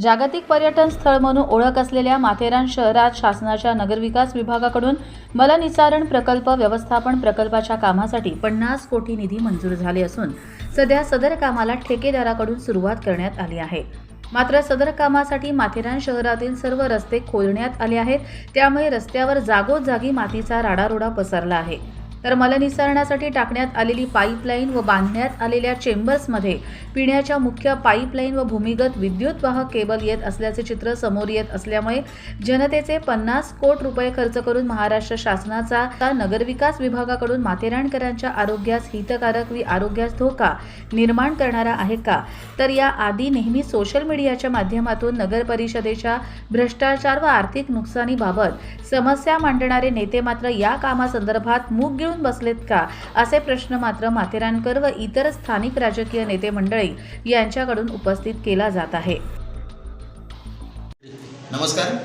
जागतिक पर्यटन स्थळ म्हणून ओळख असलेल्या माथेरान शहरात शासनाच्या नगरविकास विभागाकडून मलनिसारण प्रकल्प व्यवस्थापन प्रकल्पाच्या कामासाठी पन्नास कोटी निधी मंजूर झाले असून सध्या सदर कामाला ठेकेदाराकडून सुरुवात करण्यात आली आहे. मात्र सदर कामासाठी माथेरान शहरातील सर्व रस्ते खोदण्यात आले आहेत. त्यामुळे रस्त्यावर जागोजागी मातीचा राडारोडा पसरला आहे. तर मलनिसारणासाठी टाकण्यात आलेली पाईपलाईन व बांधण्यात आलेल्या चेंबर्समध्ये पिण्याच्या मुख्य पाईपलाईन व भूमिगत विद्युत वाहक केबल येत असल्याचे चित्र समोर येत असल्यामुळे जनतेचे पन्नास कोट रुपये खर्च करून महाराष्ट्र शासनाचा नगरविकास विभागाकडून माथेरानकरांच्या आरोग्यास हितकारक व आरोग्यास धोका निर्माण करणारा आहे का? तर या आधी नेहमी सोशल मीडियाच्या माध्यमातून नगर परिषदेच्या भ्रष्टाचार व आर्थिक नुकसानीबाबत समस्या मांडणारे नेते मात्र या कामासंदर्भात मूग गिळून बसलेत का? असे प्रश्न मात्र माथेरानकर व इतर स्थानिक राजकीय नेते मंडळी यांच्याकडून उपस्थित केला जात आहे. नमस्कार.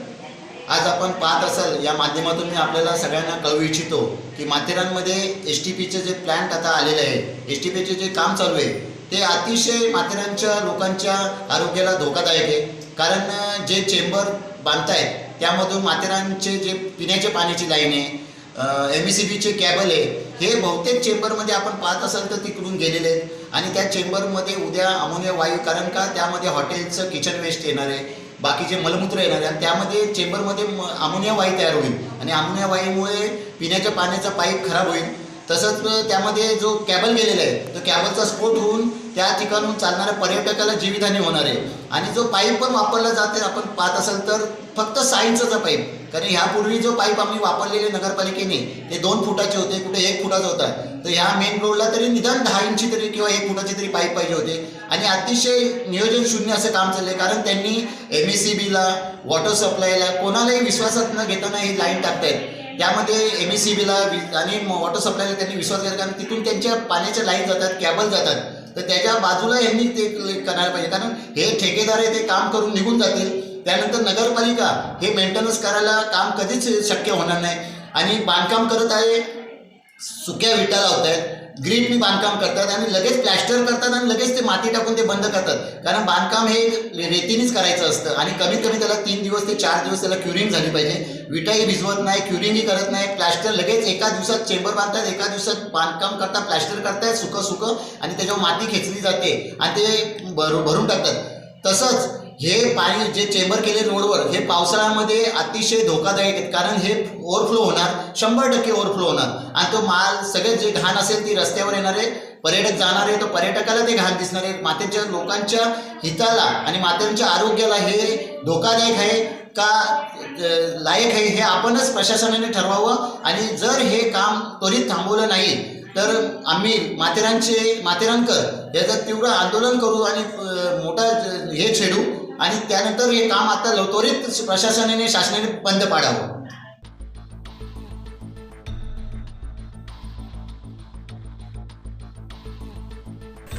आज आपण पाहत असाल या माध्यमातून मी आपल्याला सगळ्यांना कळवू इच्छितो की माथेरानमध्ये एस टी पीचे जे प्लॅन्ट आता आलेले आहे एस टी पीचे जे काम चालू आहे ते अतिशय माथेरानच्या लोकांच्या आरोग्याला धोकादायक आहे. कारण जे चेंबर बांधतायत त्यामधून माथेरानचे जे पिण्याच्या पाण्याची लाईन आहे एम ई सी बीचे कॅबल आहे. हे बहुतेक चेंबरमध्ये आपण पाहत असाल तर तिकडून गेलेले आहेत. आणि त्या चेंबरमध्ये उद्या अमोनिया वायू कारण का त्यामध्ये हॉटेलचं किचन वेस्ट येणार आहे. बाकीचे मलमूत्र येणार आहे आणि त्यामध्ये चेंबरमध्ये अमोनिया वायू तयार होईल. आणि अमोनिया वायूमुळे पिण्याच्या पाण्याचा पाईप खराब होईल. तसंच त्यामध्ये जो कॅबल गेलेला आहे तो कॅबलचा स्फोट होऊन त्या ठिकाणून चालणाऱ्या पर्यटकाला जीवितहानी होणार आहे. आणि जो पाईप पण वापरला जाते आपण पाहत असाल तर फक्त सायन्सचा पाईप कारण ह्यापूर्वी जो पाईप आम्ही वापरलेले नगरपालिकेने ते दोन फुटाचे होते कुठे एक फुटाचा होता. तर ह्या मेन रोडला तरी निदान दहा इंची तरी किंवा एक फुटाचे तरी पाईप पाहिजे होते. आणि अतिशय नियोजन शून्य असं काम चाललंय. कारण त्यांनी एम एस सी बीला वॉटर सप्लायला कोणालाही विश्वासात न घेताना ही लाईन टाकतायत. त्यामध्ये एम एस सी बीला आणि वॉटर सप्लायला त्यांनी विश्वास केला. कारण तिथून त्यांच्या पाण्याच्या लाईन जातात कॅबल जातात. तर त्याच्या बाजूला यांनी ते करायला पाहिजे. कारण हे ठेकेदार आहे ते काम करून निघून जातील. त्यानंतर नगरपालिका हे मेंटेनन्स करायला काम कधीच शक्य होणार नाही. आणि बांधकाम करत आहे सुक्या विटा लावत आहेत ग्रीपनी बांधकाम करतात आणि लगेच प्लॅस्टर करतात आणि लगेच ते माती टाकून ते बंद करतात. कारण बांधकाम हे रेतीनेच करायचं असतं आणि कमीत कमी त्याला तीन दिवस ते चार दिवस त्याला क्युरिंग झाली पाहिजे. विटाही भिजवत नाही क्युरिंगही करत नाही प्लॅस्टर लगेच एका दिवसात चेंबर बांधतात एका दिवसात बांधकाम करतात प्लॅस्टर करतायत सुकं सुकं आणि त्याच्यावर माती खेचली जाते आणि ते भर भरून टाकतात. तसंच हे पाणी जे चेंबर केले रोडवर हे पावसाळ्यामध्ये अतिशय धोकादायक आहेत. कारण हे ओव्हरफ्लो होणार शंभर टक्के ओव्हरफ्लो होणार. आणि तो माल सगळे जे घाण असेल ती रस्त्यावर येणारे पर्यटक जाणारे तो पर्यटकाला ते घाण दिसणार आहे. मातेच्या लोकांच्या हिताला आणि मातेच्या आरोग्याला हे धोकादायक आहे का लायक आहे हे आपणच प्रशासनाने ठरवावं. आणि जर हे काम त्वरित थांबवलं नाही तर आम्ही माथेरानचे माथेरानकर याचं तीव्र आंदोलन करू आणि मोठा हे छेडू. आणि त्यानंतर हे काम आता लव- त्वरित प्रशासनाने शासनाने बंद पाडावं.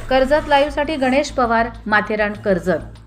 कर्जत लाईव्हसाठी गणेश पवार माथेरान कर्जत.